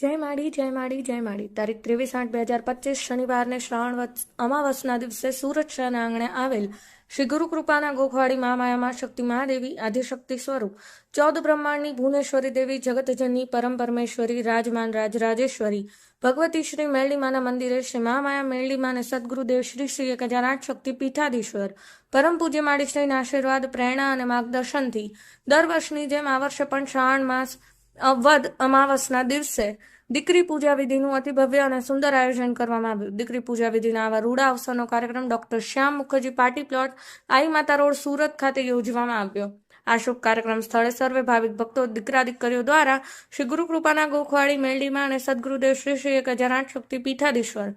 જય માડી જય માડી જય માડી. તારીખ ત્રેવીસ આઠ બે હજાર પચીસ શનિવારને શ્રાવણ અમાવસના દિવસે સુરત શહેરના આંગણે આવેલ શ્રી ગુરુ કૃપાના ગોખવાડી મહામાયામાં શક્તિ મહાદેવી આદિશક્તિ સ્વરૂપ ચૌદ બ્રહ્માંડની ભુવનેશ્વરી દેવી જગતજનની પરમ પરમેશ્વરી રાજમાન રાજરાજેશ્વરી ભગવતી શ્રી મેરડીમાના મંદિરે શ્રી મહામાયા મેરડીમા અને સદગુરુદેવ શ્રી શ્રી એક હજાર આઠ શક્તિ પીઠાધીશ્વર પરમ પૂજ્ય માડીશ્રીના આશીર્વાદ, પ્રેરણા અને માર્ગદર્શનથી દર વર્ષની જેમ આ વર્ષે પણ શ્રાવણ માસ વદ અમાવસના દિવસે દીકરી પૂજા વિધિનું અતિ ભવ્ય અને સુંદર આયોજન કરવામાં આવ્યું. દીકરી પૂજા વિધિના આવા રૂડા અવસરનો કાર્યક્રમ doctor Shyam Mukherjee party plot, Aai Mata road, Surat ખાતે યોજવામાં આવ્યો. આ શુભ કાર્યક્રમ સ્થળે સર્વે ભાવિક ભક્તો, દીકરા દીકરીઓ દ્વારા શ્રી ગુરુ કૃપાના ગોખવાડી મેલડીમાં અને સદગુરુદેવ શ્રી શ્રી એક હજાર આઠ શક્તિ પીઠાધીશ્વર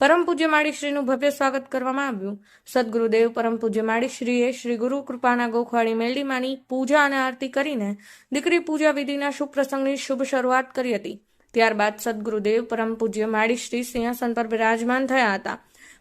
પરમ પૂજ્ય માળીશ્રીનું ભવ્ય સ્વાગત કરવામાં આવ્યું. સદગુરુદેવ પરમ પૂજ્ય માળીશ્રીએ શ્રી ગુરુ કૃપાના ગોખવાળી મેલડીમાની પૂજા અને આરતી કરીને દીકરી પૂજા વિધિના શુભ પ્રસંગની શુભ શરૂઆત કરી હતી. ત્યારબાદ સદગુરુદેવ પરમ પૂજ્ય માળીશ્રી સિંહાસન પર બિરાજમાન થયા હતા.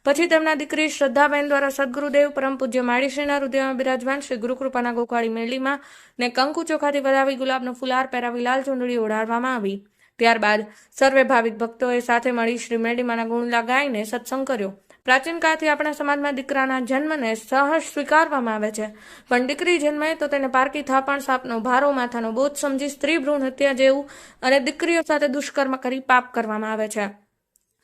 પછી તેમના દીકરી શ્રદ્ધાબેન દ્વારા સદગુરુદેવ પરમ પૂજ્ય માળીશ્રીના હૃદયમાં બિરાજમાન શ્રી ગુરુકૃપાના ગોખવાળી મેલડીમાં ને કંકુ ચોખાથી વધાવી ગુલાબનો ફુલાર પહેરાવી લાલ ચૂંદડી ઓઢાડવામાં આવી. ત્યારબાદ સર્વે ભાવિક ભક્તોએ સાથે મળી શ્રી મેડીમાના ગુણલા ગાઈને સત્સંગ કર્યો. પ્રાચીન કાળથી આપણા સમાજમાં દીકરાના જન્મને સહજ સ્વીકારવામાં આવે છે. પણ દીકરી જન્મે તો તેને પારકી થાપણ, સાપનો ભારો, માથાનો બોધ સમજી સ્ત્રી ભ્રૂણ હત્યા જેવું અને દીકરીઓ સાથે દુષ્કર્મ કરી પાપ કરવામાં આવે છે.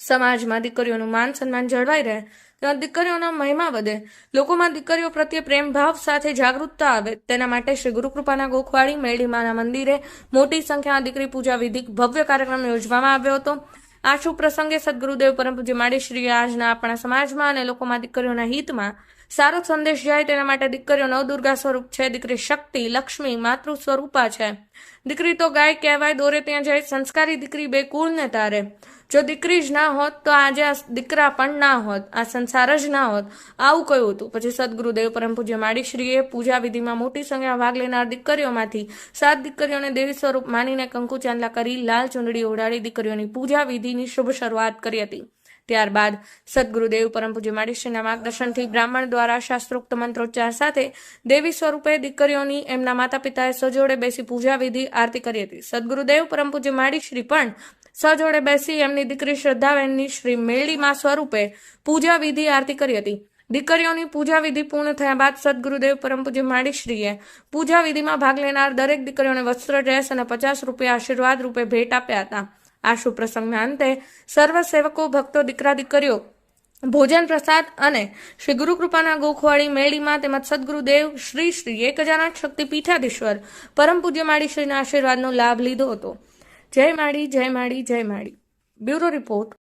સમાજમાં દીકરીઓનું માન સન્માન જળવાઈ રહે તેમાં દીકરીઓના મહિમા વધે. લોકોમાં દીકરીઓ પ્રત્યે પ્રેમ ભાવ સાથે જાગૃતતા આવે. તેના માટે શ્રી ગુરુકૃપાના ગોખવાડી મેળીમાના મંદિરે મોટી સંખ્યામાં દીકરી પૂજા વિધિ ભવ્ય કાર્યક્રમ યોજવામાં આવ્યો હતો. આ શુભ પ્રસંગે સદગુરુદેવ પરમ પૂજ્ય શ્રી આજના આપણા સમાજમાં અને લોકોમાં દીકરીઓના હિતમાં સારો સંદેશ જાય તેના માટે દીકરીઓ નવદુર્ગા સ્વરૂપ છે. દીકરી શક્તિ, લક્ષ્મી, માતૃ સ્વરૂપા છે. દીકરી તો ગાય કહેવાય, દોરે ત્યાં જાય, સંસ્કારી દીકરી બે કુળને તારે. જો દીકરી જ ના હોત તો આજે આ દીકરા પણ ના હોત, આ સંસાર જ ના હોત. આવું કયું હતું? પછી સદગુરુદેવ પરમ પૂજ્ય માડીશ્રીએ પૂજા વિધિમાં મોટી સંખ્યામાં ભાગ લેનાર દીકરીઓમાંથી સાત દીકરીઓને દેવી સ્વરૂપ માનીને કંકુ ચાંદલા કરી લાલ ચૂંદડી ઓઢાડી દીકરીઓની પૂજા વિધિની શુભ શરૂઆત કરી હતી. ત્યારબાદ સદગુરુદેવ પરમ પૂજ્ય માળીશ્રીના માર્ગદર્શનથી બ્રાહ્મણ દ્વારા શાસ્ત્રોક્ત મંત્રોચ્ચાર સાથે દેવી સ્વરૂપે દીકરીઓની એમના માતા પિતાએ સજોડે બેસી પૂજા વિધિ આરતી કરી હતી. સદગુરુદેવ પરમ પૂજ્ય માળીશ્રી પણ સજોડે બેસી એમની દીકરી શ્રદ્ધાબેનની શ્રી મેળીમાં સ્વરૂપે પૂજા વિધિ આરતી કરી હતી. દીકરીઓની પૂજા વિધિ પૂર્ણ થયા બાદ સદગુરુદેવ પરમ પૂજ્ય માળીશ્રીએ પૂજા વિધિમાં ભાગ લેનાર દરેક દીકરીઓને વસ્ત્ર, ડ્રેસ અને પચાસ રૂપિયા આશીર્વાદ રૂપે ભેટ આપ્યા હતા. આ શુભ પ્રસંગના અંતે સર્વ સેવકો, ભક્તો, દીકરા, દીકરીઓ, ભોજન પ્રસાદ અને શ્રી ગુરુ કૃપાના ગોખવાડી મેળીમાં તેમજ સદગુરુદેવ શ્રી શ્રી એક હજારનાથ શક્તિ પીઠાધીશ્વર પરમ પૂજ્ય માળી શ્રીના આશીર્વાદનો લાભ લીધો હતો. જય માળી જય માળી જય માળી. Bureau report.